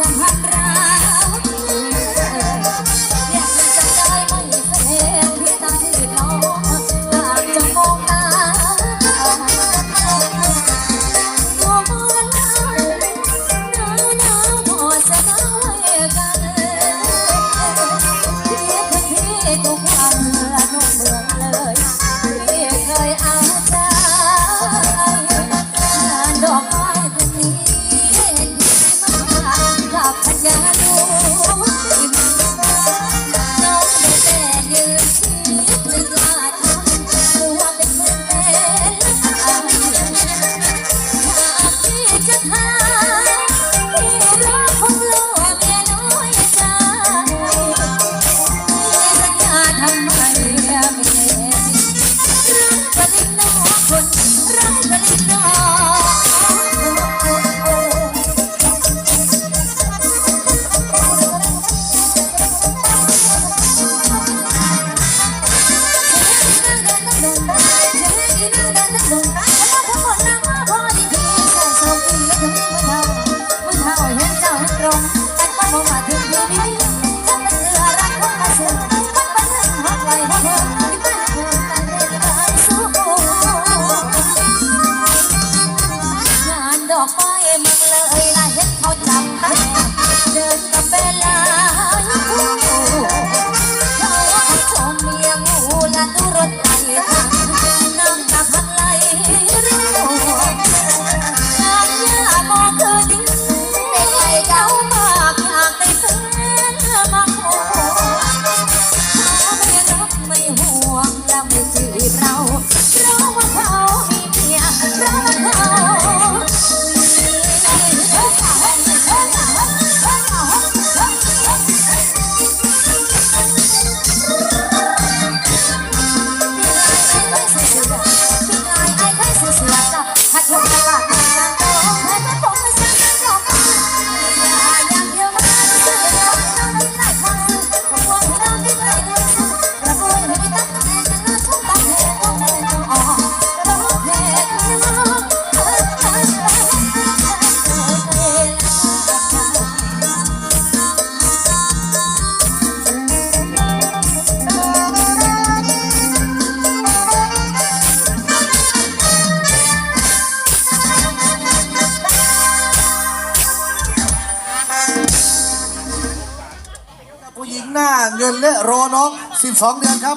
sang hatra บ่มาถึงเดือนน รอน้อง 12 เดือนครับ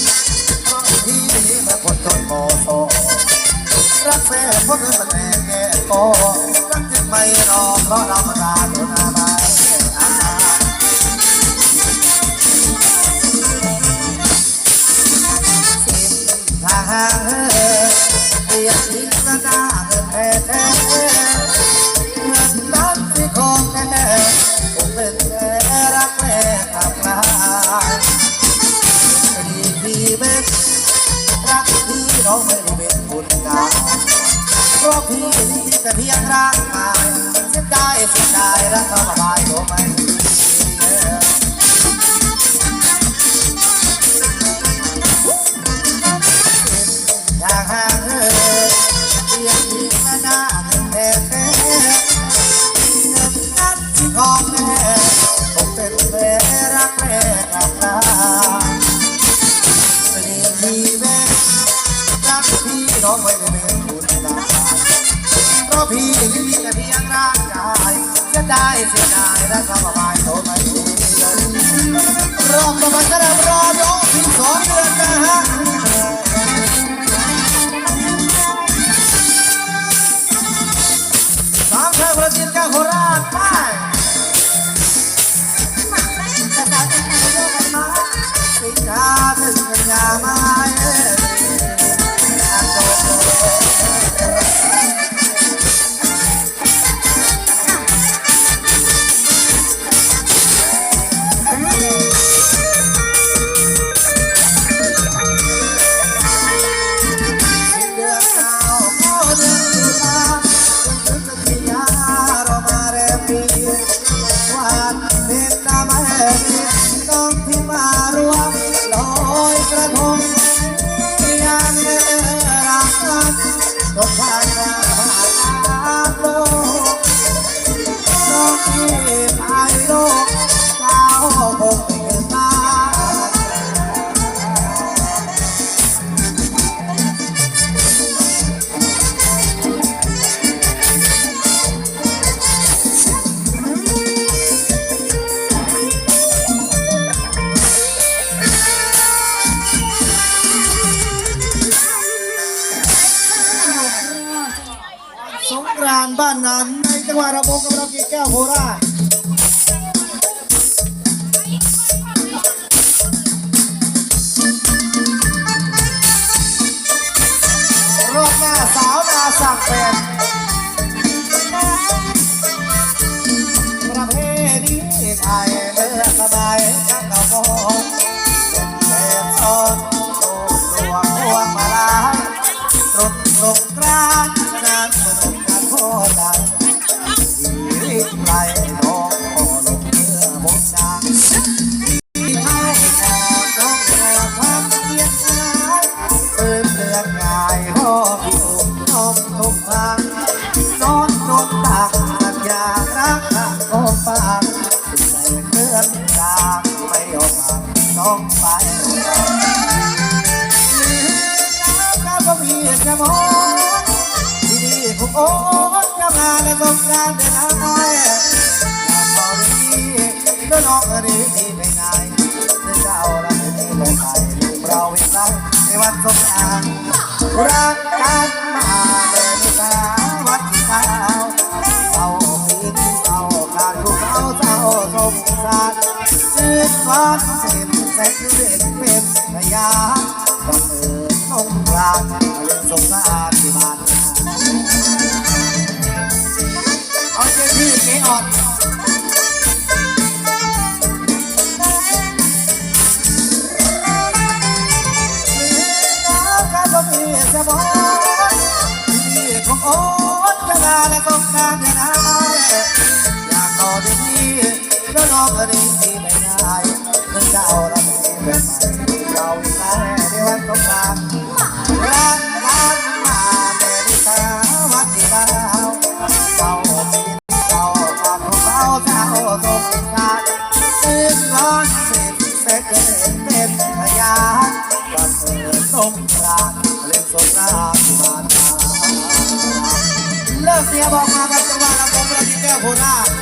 อตรักแท้เพราะเงินมันแตกแก่โตรักจะไม่รอเพราะเรามาตาโดนอะไรทางเรียกทิ้งระดาเงินแท้ กที่มีแต่เพียงร่างกายเสียดายเสียดายรักเขาบายตัไม่ทางห่างเออเพียงเพียงและหน้าเต้เต้เงินนั้นที่ของแม่ผมเป็นแม่รักแม่ ยดาสียดารักเขาาบายโตม่นี่เลยรอบประมาณกระรอบร้องถึงสองเดือนนะฮะ agora a boca pra que quer rolar. โอ้จะมาแล้วต้องการแต่น้ำน้อยพอดีก็น้องดีที่ไปไหนแต่เจ้ารักที่ลงไปเราอีกครั้ในวันสงกรานต์รักกันมาเลยสาวัดเช้าเศร้าพี่เศร้าการลูกเศร้าเศร้าสมสารจิตวัน นอน Thank you. สงกรานเล่นสงกรานที่บ้านนเลิกเสียบอกมากันจะว่าเราเราที่แก้วโคราช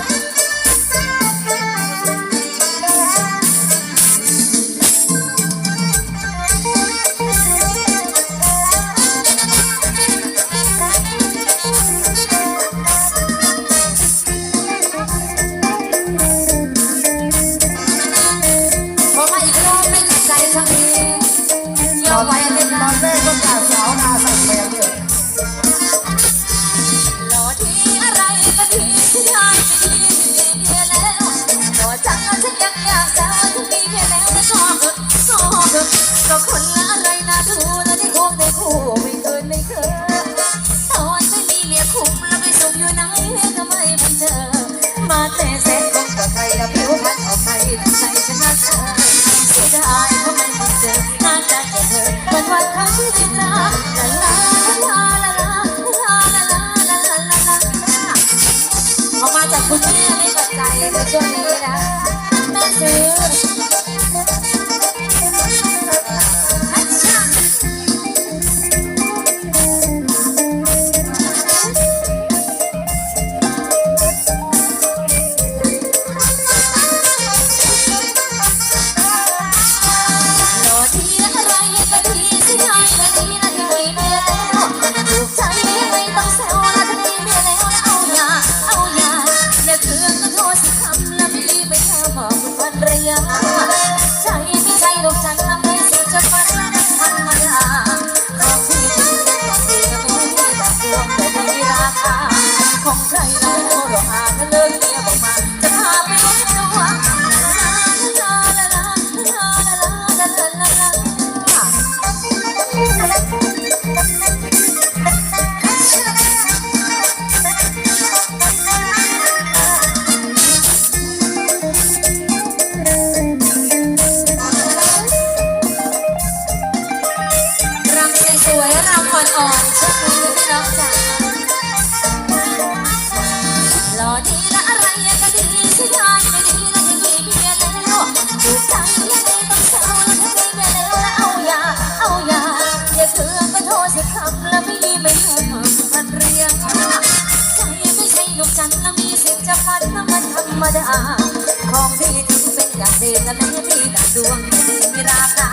నలయని నా దూంగ రాగా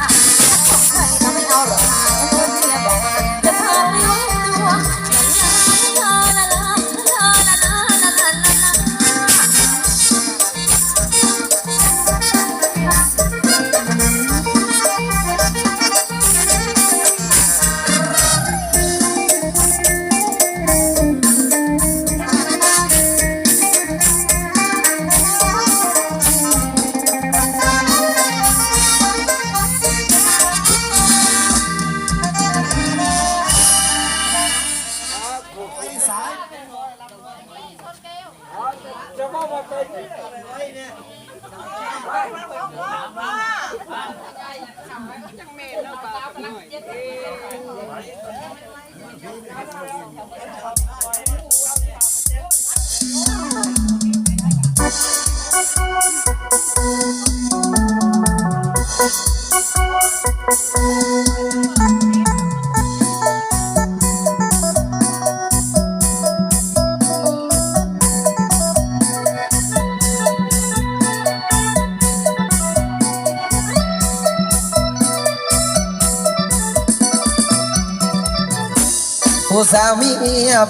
าวมี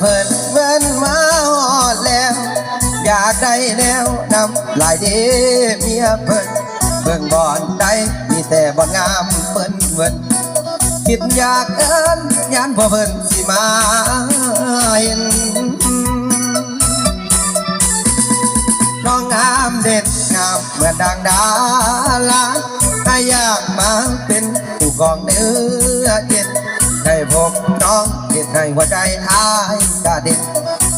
เพิ่นเพิ่นมาฮอดแล้ว อยากได้แนวนำหลายเดเมียเพิ่นเบิ่งบ่อนใดมีแต่บ่อนงามเพิ่นเวินคิดอยากเอิ้นยานบ่เพิ่นสิมาเห็นน้องงามเด็ดงามเหมือนดังดาราให้อยากมาเป็นผู้กองเนื้อเย็นให้พบน้อง ให้หัวใจอายกะเด็ด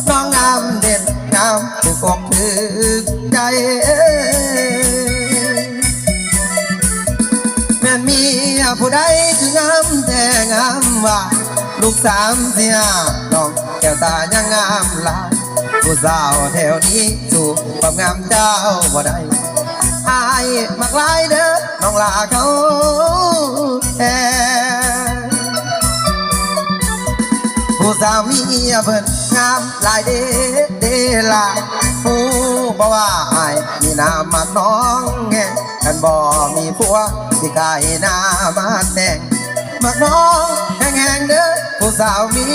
น้องงามเด็ดงามถือกอกถือใจแม่มีผู้ใดคืองามแต่งามว่าลูกสามเสียน้องแก้วตายังงามลาผู้สาวแถวนี้สู่ความงามเจ้าบ่ได้อายมักลายเด้อน้องลาเขาแท ผู้สาวมีเพิ่นงามหลายเด้เด้ลาผู้บ่ว่าอายมีน้ำมาน้องแง่กันบ่มีผัวสิกายหน้ามาแต่งมักน้องแห้งๆเด้อผู้สาวมี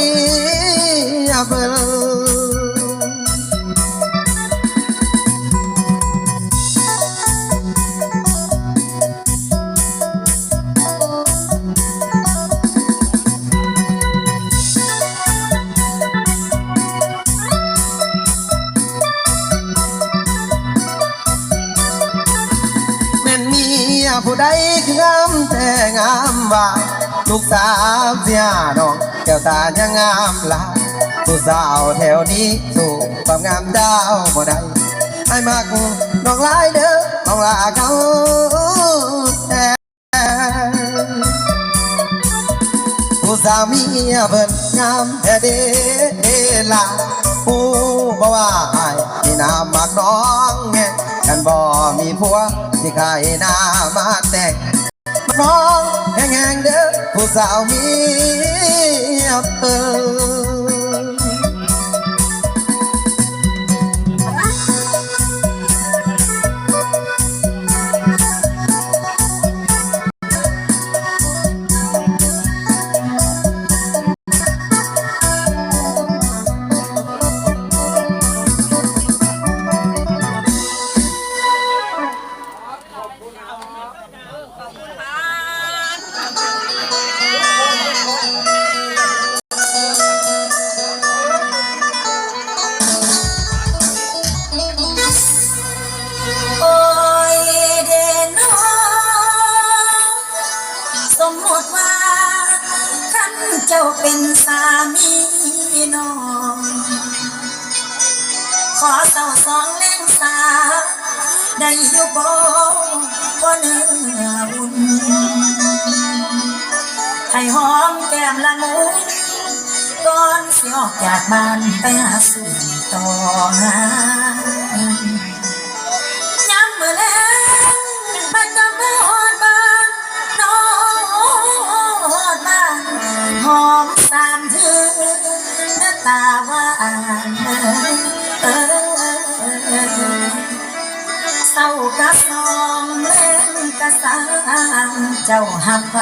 เพิ่น งามว่าลูกสาวเสียน้องแก้วตายังงามลายผู้สาวแถวนี้สู่ความงามดาวบ่ได้ไอ้มักน้องลายเด้อน้องลาเขาแท้ผู้สาวมีเพิ่นงามแท้เด้ล่ะผู้บ่ว่าอายมีน้ำมักน้องแงกันบ่มีผัวสิขายหน้ามาแต่ง น้องแห่งๆเด้อผู้สาวมีเพิ่ ขันเจ้าเป็นสามีน้อง ขอเต่าสองเล่งสา ได้อยู่บ่บ่เนื้อบุญให้หอมแก้มละมุนก่อนสิออกจากบ้านไปหาสู่ต่อหาย้ำมือแล้ว หอมตามเธอหน้าตาหวานเออเศร้ากระซองเล่นกระสางเจ้าหักไป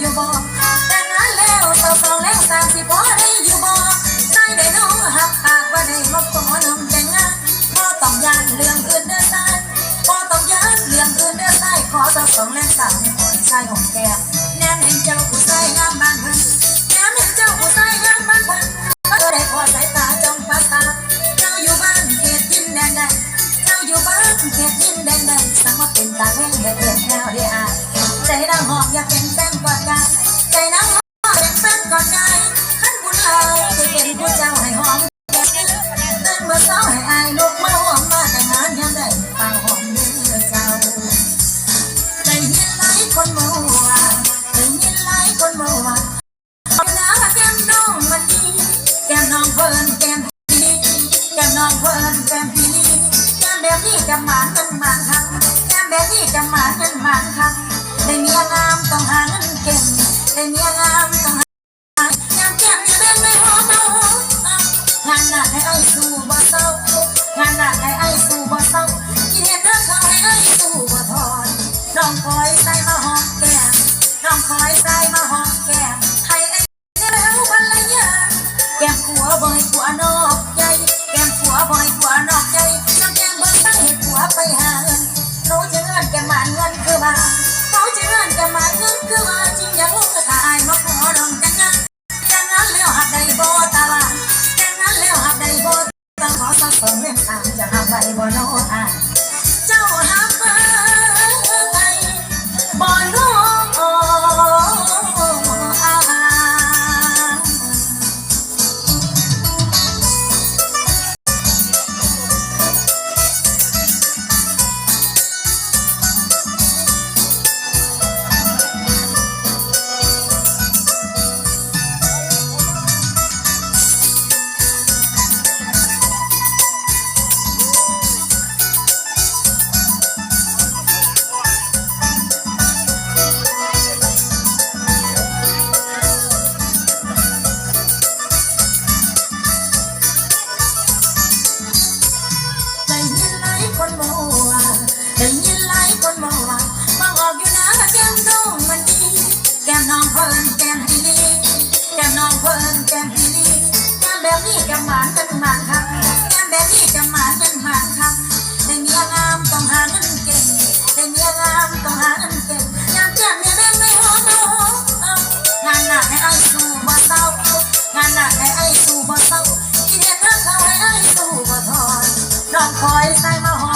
อยู่บ่แต่งานแล้วต่อสองแรงสามสิบพอได้อยู่บ่ใส่ได้น้องหักปากว่าได้มาขอนำแต่งงานบ่ต้องยานเรื่องอื่นเด้อซายบ่ต้องยานเรื่องอื่นเด้อซายขอต่อสองแรงสามขอให้ชายของแก้มแนมเห็นเจ้าผู้ชายงามบ้านเพิ่นแนมเห็นเจ้าผู้ชายงามบ้านเพิ่นก็ได้พอสายตาจ้องปากตาเจ้าอยู่บ้านเขตดินแดนใดเจ้าอยู่บ้านเขตดินแดนใดสั่งว่าเป็นตาแห้งเดือดเดือดแนวเดียอา ใจนางหอมอยากเป็นแฟนกอดกายใจนางหอมเป็นแฟนกอดกายขั้นบุญหลายได้เป็นผู้เจ้าให้หอม ผัวไปหาเงินรู้จะเงินแก้มหมันเงินคือบ้าเขาจะเงินแกมหมันเงินคือว่า พิ่นแก้มพี่แก้มน้องเพิ่นแก้มพี่แก้มแบบนี้แก้มหวานเป็นหวานครับแก้มแบบนี้แก้มหวานเป็นหวานครับได้เมียงามต้องหาเงินเก่งได้เมียงามต้องหาเงินเก่งยามแก้มเนี่ยแม่ไม่หอมเอางานหนักให้ไอ้สู้บ่เศร้างานหนักให้ไอ้สู้บ่เศร้ากินเห็นเรื่องเขาให้ไอ้สู้บ่ถอนน้องคอยใส่มาหอม